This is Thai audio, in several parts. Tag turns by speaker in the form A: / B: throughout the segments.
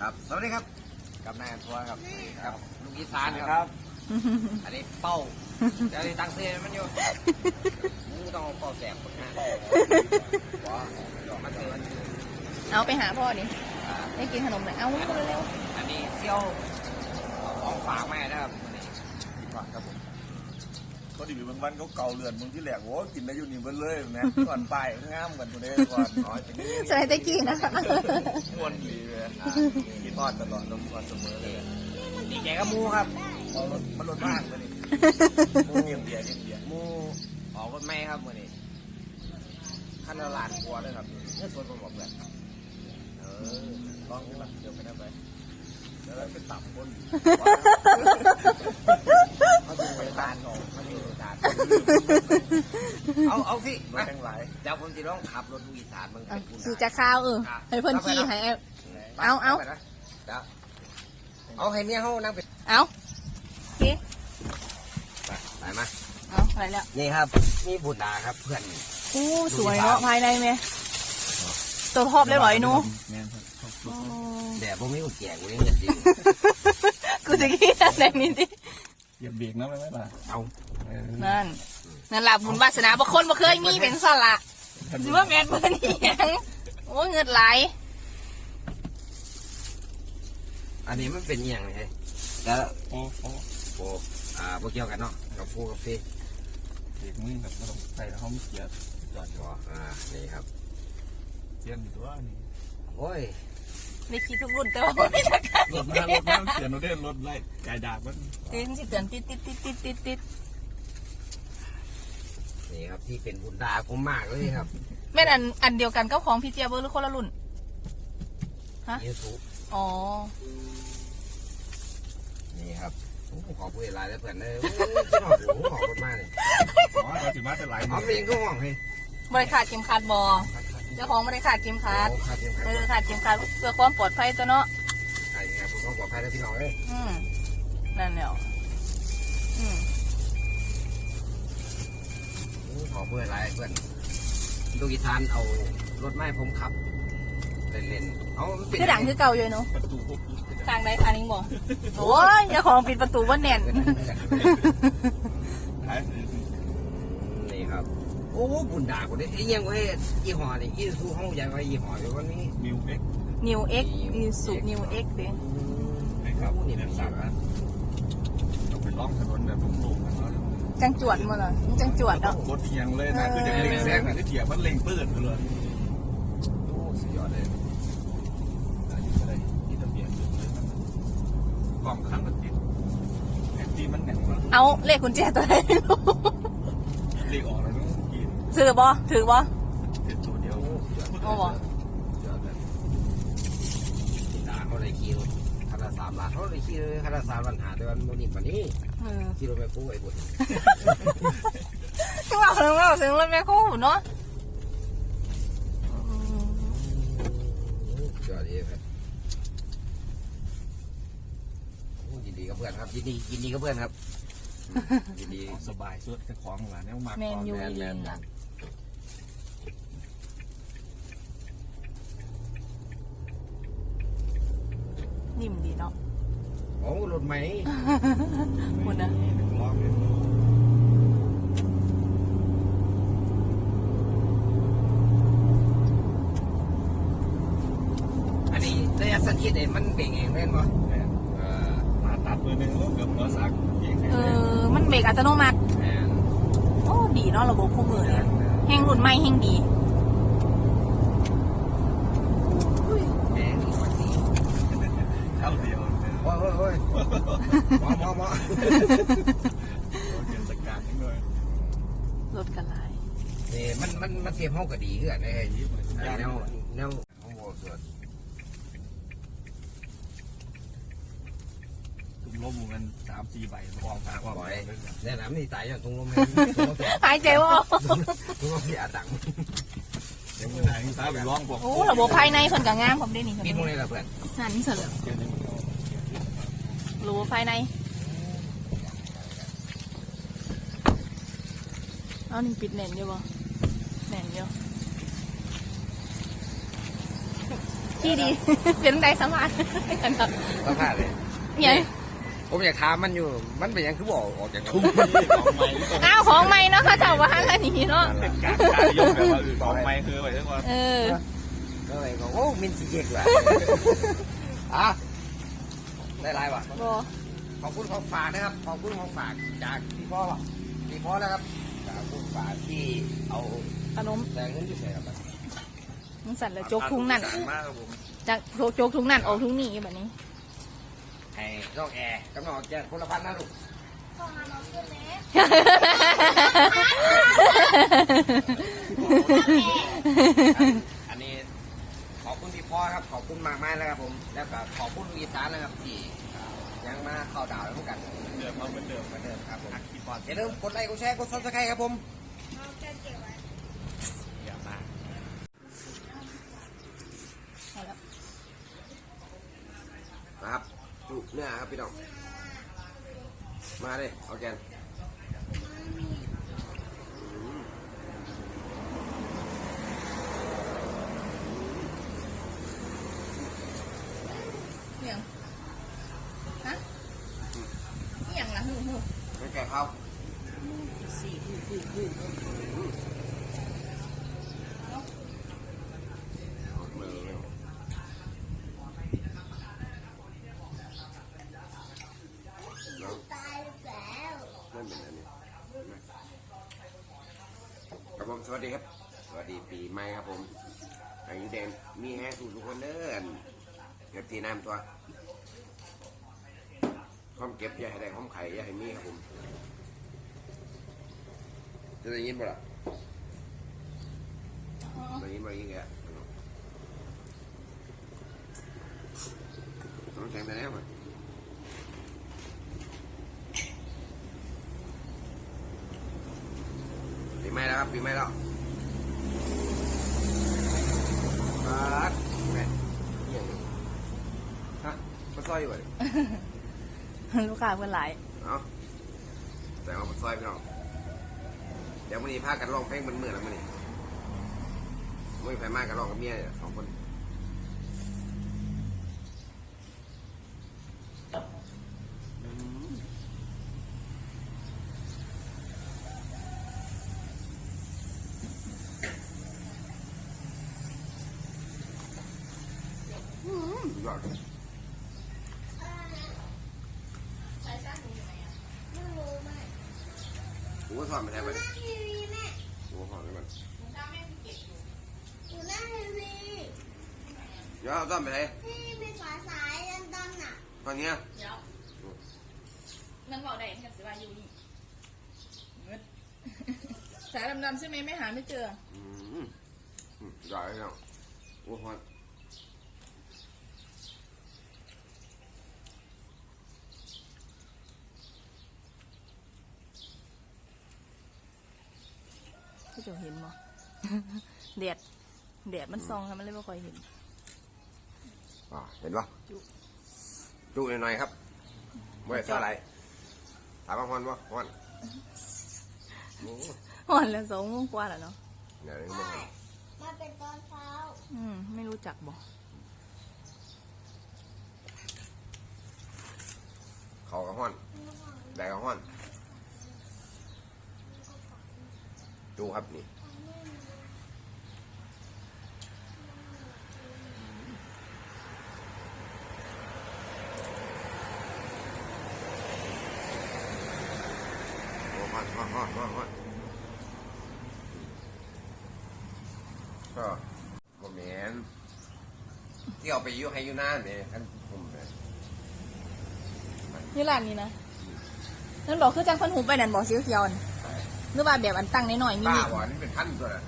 A: ครับสวัสดีครับกับนายอันทัวร์ครับครับลูกอีสาน
B: ค
A: ค
B: รั
A: รับบอันนี้เป้าเดี๋ยวนี้ตังเซียมันอยู่มึงต้องเอาเป้าแสบคนหน้าว้าเดี๋ยวมันเจอมัน
C: เอาไปหาพ่อดิ
A: อ่า
C: ได้กินขนมหน่อยเอาเร็ว
A: อันนี้เซี่ยวเอาของฝากแม่นะครับอันนี้ฝากครับผม
B: ก็ดีบางวันเขาเก่าเลือนมึงที่แหลกโอ้กินได้อยู่นี่เบิ้เลยนะก่อนไปงามกันตัวนี้ก่อนน้อยจะนี่
C: ๆจะได้ได้กินนะ
B: ม้วนดีเลยกินทอดตลอดนมทอดเสมอเลย
A: ดีใจกับหมูครับ
B: เอารถมันรถบ้างเลยมูเงียบเบียร์เงียบเบียร์
A: หมูออกรถแม่ครับมื่อนี้ขั้นละล้านกว่าเลยครับเนื้อสดผมบอกเพื่อนเออ
B: ลองกันเดี๋ยวไปได้ไปแล้วไปตับคน
A: เขาดูไปตานออกเขาดูไปตานเอาเอาสิ
B: มา
A: มา
B: ทั้งหลาย
A: เดี๋ยวผมจะลองขับรถดูอีสานมึง
C: เอา
A: เป็นผู้
C: ขี่
A: น
C: จะข้าวเออให้เพิ่นขี่ให้เอาเอาเอา
A: ไปนะเดี๋ยวเอาให้เมียเขานั่งเป็น
C: เอาโอเค
A: ไปไปมา
C: เอาไปแล้ว
A: นี่ครับนี่บุญดาครับเพื่อน
C: อู้สวยเนาะภายในไหมตัวทอบเลยเหรอไอ้หนู
B: แม่นครับ
C: อ๋อ
A: แต่ผมไม่อุ่นแก่กูเลี้ยงเงินจริง
C: กูจะกินอะไรนี่ดิ
B: เหยียบเบรกนะไม่ไหมล่ะ
A: เอา
C: นั่นนั่นล่ะบุญวาสนาบางคนบ่เคยมีเป็นสละสิว่าแม่นเพิ่นอีหยังโอ้ยเงินไหล
A: อันนี้มันเป็นอหย่างไรแล้ว
B: โอ้โอ้
A: โอ้อ่าพวกเกี่ยวกันเนาะกับฟูกับฟี
B: เบรกมือแบบเราใส่แล้วเขาไม่เกียร์จอด
A: ก็อ่านี่ครับ
B: เสียนอยู่ตัวนี่
A: โอ้ย
C: ได้คิดทุกรุ่นแต่ว่าบ่มีจักการ
B: รถมารถมาเสียนเราได้รถไล่ไก่ดาบมัน
C: ติดสิเตือนติดติดติดติดติดติด
A: นี่ครับที่เป็นบุญดาผมมากเลยครับ
C: แม่นอันอันเดียวกันก็ของพี่เจียเบอร์หรือคนละรุ่น ฮะ
A: เยซู
C: อ๋อ
A: นี่ครับโอ้ผมขอพูดอะไรแล้วเพื่อนเลยโอ้ยที่หอหูหอคนมากเลย
B: อ๋อเราสิมาแต่หลาย
A: อ๋อเพลงก็ห่วงเลย
C: บริขาดเข็มขัดบอ เจ้าของบริขาดเข็มขัด
A: โอ้ขาดยัง
C: เอ
A: ขาด
C: อขาดเข็มขัดเพื่อความปลอดภัยตัวเนาะ
A: ขาดยังผมต้องปลอดภัยแล้วพี่น้องเลย
C: อืมนั่นแหละอืม
A: โอ้ขอพูดอะไรเพื่อนดูกีทานเอารถไม้ผมขับเล่นๆเอามันเป็น
C: คือดังคือเก่าอยู่เนาะ
B: ประตูพวก
C: ทางใดทางนึงบอกโอ้ยเจ้าของปิดประตูว่าแน่น
B: ท้าย
A: นี่ครับ โอ้บุญดากูได้ไอ้ยังไว้ยี่ห้อนี่ยี่สู้ห้องใหญ่ไว้ยี่ห้ออยู่วันนี้
B: มิวเอ็ก
C: นิวเอ็กนิวสุนิวเอ็กเด้
B: นะครับ
A: นี่เป็นสักนะ
B: เราไปล่องถนนแบบโล่งๆกันเนาะ
C: จังจวดมาเลยจังจวดเนาะ
B: รถเอียงเลยนะคือจะเล็งแซงนะที่เถียงมันเล็งปืนเลย
A: โอ้สุดยอดเลย
B: อะไรที่ทะเบียนเลยมันกล่องข้างมันติดแอนตี้มันแหน่งกว่า
C: เอาเลขกุญแจตัวไหนไม่รู้
B: เรียกออกเลยต้องกิน
C: ซื้อบอถือบอ
B: เป็นตัวเดียว
C: โอ้บ่
A: สุดยอดเลยบุญดาเขาเลยขี่รถคันละสามล้านเขาเลยขี่คันละสามล้านหาแต่วันนี้วันนี้
C: เออ
A: ขี่รถไปกู้ไอ้บุญ
C: ถึงเราถึงเราถึงรถแม่คู่เนาะอืม
A: สุดยอดดีครับโอ้ยินดีกับเพื่อนครับยินดียินดีกับเพื่อนครับยินดี
B: สบายสุดจะของหลานเนี่ยมาก
C: แมนยู
A: แมนแมน
C: อะนิ่ มดีเนาะ
A: โอ้รถไหม
C: หมดนะ
B: ล็อกเลย
A: อันนี้ระยะสั้นที่ไหนมันเบ่งเองเล่นป่ะเออ
B: มาตัดมือหนึ่งแล้วเกือบหัวสักเอง
C: เออ มันเบรกอัตโนมัติ
A: แมน
C: โอ้ ดีเนาะระบบคู่มือเนี่ยแห้งรุ่นใหม่แห้งดี
A: แมนอีกวันนี้
B: เท่าเดียว
A: โอ้ยโอ้ยโอ้ยมอมอมอ
B: เกียรสกัดนิดหน่อย
C: รถกันหลาย
A: นี่มันมันมันเทียบห้องก็ดีเกือนไอ้แนวแนวห้องโบสถ์
B: ตุ้มลมมันสามสี่ใบกองตากอง
A: บ่อย
B: เลย
A: แนะนำนี่ตายอย่างตรงลมให้ตรง
C: หายใจว่าออก
A: ลมที่อาตัง
B: เดี๋ยวมันไหนตาไปร้องพวก
C: โอ้ระบบภายในเพิ่นก็งามผมได้นี่
A: ปิดตรงนี้ละเพื่อน
C: นั่นนี่เสร็จแล้ว
B: เกีย รติ
C: ระบบภายใน เอานี่ปิดแน่นอยู่บ่แน่นอยู่ขี้ดี เป็นไดสมาธิกันครับ
A: สัมภาษณ์เลย
C: เนี่ย
A: ผมอยากถามมันอยู่ มันเป็นหยังคือบอกออกจากทุ่ง
B: ของไม้
C: อ้าวของใหม่เนาะเขาเจ้าว่าหันละหนีเนาะ
B: เป็นการการยกแบบว่าของไม้คือไว้ทุกคน
C: เออ
A: ก็เลยบอกโอ้มินสีเย็กว่ะอะ ได้ไรวะ
C: บอ
A: ขอบคุณของฝากนะครับ ขอบคุณของฝากจากพี่พ่อพี่พ่อนะครับจากคุณฝากที่เอา
C: ขนม
A: แต่เงินที่ใส่ครับ
C: มันสั่นเลยโจกทุงนั่น
B: มากครับผม
C: จากโจกโจกทุงนั่นออกทุงนี่แบบนี้
A: ให้น้องแอร์กับน้องแจนคนละพันนะลูกอันนี้ขอบ คุณพี่พ่อครับขอบคุณมากมากๆเลยครับผม แล้วก็ขอบคุณลูกอีสานนะครับที่อ่ายังมาเข้าดาวแล้วกัน
B: เดิมมาเหมือนเดิม
A: เหมือนเดิมครับผม
B: อักคีปอน
A: อย่าลืมกดไลค์กดแชร์กดซับสไครต์ครับผม
B: อย่ามา
A: นะครับจุเนื้อครับพี่น้องมาเลยเอาแกนอืม
C: เนี่ย ฮะนี่อย่างละหูหู
A: ไม่แก่เขา
C: สี่หูหูหู
A: ครับผมสวัสดีครับ สวัสดีปีใหม่ครับผมอายุแดงมีแฮสู่ทุกคนเด้ออันเก็บทีน้ำตัว ความเก็บอย่าให้ได้ความไข่อย่าให้มีครับผมจะได้ยินบ่ล่ะได้ยินบ่ยินแกต้องแข่งไปแล้วมั้ยปีใหม่แล้วครับปีใหม่แล้วปัดแม่เหี้ยังฮะมาซอยอยู่เลย
C: ลูกค้าเพื่อนหลาย
A: เอาแต่ว่ามาซอยพี่น้องเดี๋ยววันนี้พากันร้องเพลงมันเมื่อแล้วมันนี่ไม่ไปมากกันร้องกับเมียเนี่ยสองคนสุดยอด
D: ไม่รู้แม่
A: กูก็ สอนไปแล้ว
D: ห
A: ไป
D: น้าทีวีแม่
A: กูก็สอนไปมัน
D: อยู่หน้าทีวี
A: เดี๋ยวเอาสอนไปไหน
D: ที่มีฝาสายดำๆน่ะ
A: ตอนเนี้ย
C: เดี๋ยวนั่นบอกได้กันสิว่าอยู่นี่เงิดสายดำๆใช่ไหมไม่หาไม่เจอ
A: อืมอืมใหญ่เลยเนาะโอ้โเจ้า
C: เห็นบ่แดดแดดมันซองครับมันเลยไม่ค่อยเห็น
A: อ่าเห็นปะ
C: จุ
A: จุหน่อยๆครับไม่ได้เท่าไหร่ถามว่าฮอนปะฮอนโอ้
C: อ่อนแล้วสองโมงกว่าแล้วเนาะ
A: เดี๋ยวนี้ก็ไม่ฮอน
D: มาเป็นตอนเช้า
C: อืม ไม่รู้จักบ่
A: เขาก็ฮอนแดดก็ฮอน ดูครับนี่โอ้ฮอนฮอนฮอนฮอนฮอนก็บ่แมนที่เอาไปยุ่ให้อยุ่หน้าเนี่ยท่านผมเนี่ย
C: นี่ร้านนี้นะนั่นบอกคือจังพันหูไปนั่นบอกสีเขียวน่ะ หรือว่าแบบอันตั้งน้อยๆมี
A: ป้า
C: มี
A: บอกนี่เป็นพันตัวนะ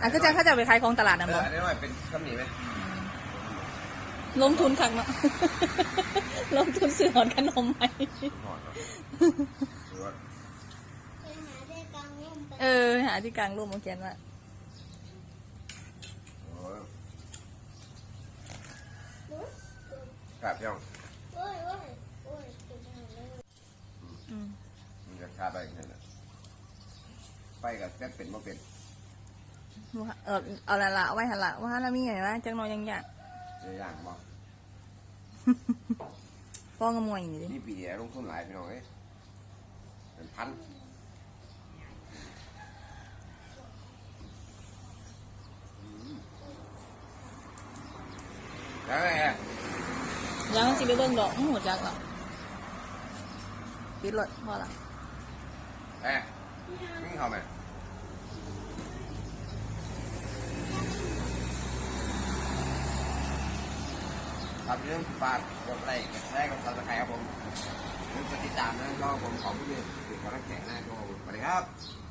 C: อันคือจังเขาจะเอาไปขายของตลาด
A: เอ
C: นั่น
A: อบ
C: อก
A: อันนี้ว่าเป็นคำนี้ไหม
C: ลงทุนคักเนาะ ลงทุนซื้อหอนขนมไหม
A: หอดเนาะหรือว่า
D: ไปหาได้กลางร่มไป
C: เออ หาที่กลางร่มมาเขียนว่า
A: โอ้ยครับพี่น้อง
D: โอ้ยโอ้ยโอ้ยติดหมดเลย
C: อืม
A: มันจะชาไปอย่างนั้นน่ะ ไปกับแค่เป็นว่าเป็น
C: ว่าเออเอาละละเอาไว้หันละว่าละมีไงวะจังน้อยยังอยาก
A: อเดี๋ยวอย่างบอก
C: ฟ้องกระมวยนี่ดิ
A: นี่ปีเดียวลงทุนหลายพี่น้องเอ้ยเป็นพันอืมแล้วไงอะ
C: ยังสิไปเบิ่งดอกอื้อหัวจักหรอกปิดรถพอละ
A: เอ๊ะนี่เขาไหม ครับเรื่องฝากกดไลค์กดแชร์กดซับสไครต์ครับผมเรื่องติดตามนะก็ผมขอผู้เรียนเป็นกำลังใจให้นะครับผมสวัสดีครับ